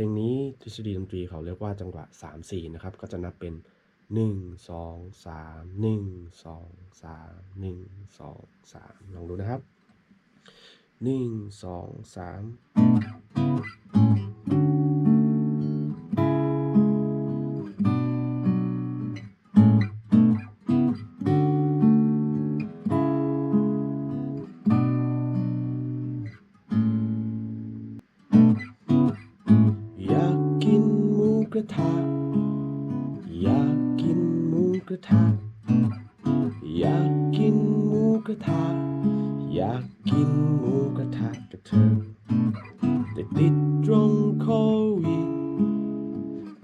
ลงนี้ทฤษฎีดนตรีเขาเรียกว่าจังหวะ 3 4 นะครับ ก็จะนับเป็น 1 2 3 1 2 3 1 2 3 ลองดูนะครับ 1 2 3 กระทะ อยากกินหมูกระทะ อยากกินหมูกระทะ อยากกินหมูกระทะกับเธอ แต่ติดตรงโควิด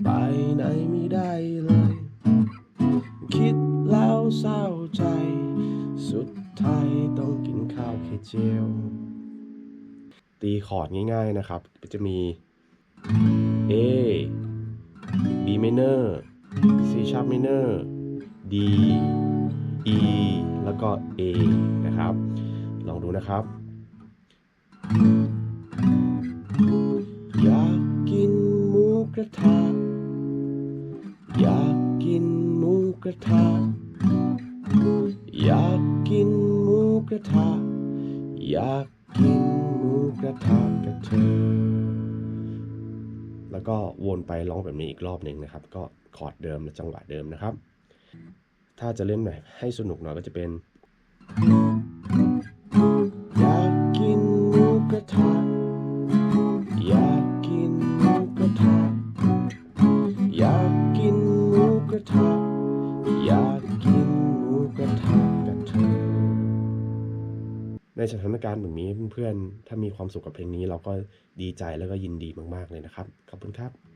ไปไหนไม่ได้เลย คิดแล้วเศร้าใจ สุดท้ายต้องกินข้าวแค่เจลตีคอร์ดง่ายๆนะครับ จะมี A B minor C sharp minor D E แล้วก็ A นะครับ ลองดูนะครับ อยากกินหมูกระทะ อยากกินหมูกระทะ อยากกินหมูกระทะ อยากกินหมูกระทะกับเธอ แล้วก็วนไปร้องแบบนี้อีกรอบหนึ่งนะครับ ก็คอร์ดเดิมและจังหวะเดิมนะครับ ถ้าจะเล่นแบบให้สนุกหน่อยก็จะเป็นอย ในสถานการณ์แบบนี้เพื่อนๆ ถ้ามีความสุขกับเพลงนี้เราก็ดีใจแล้วก็ยินดีมากๆเลยนะครับ ขอบคุณครับ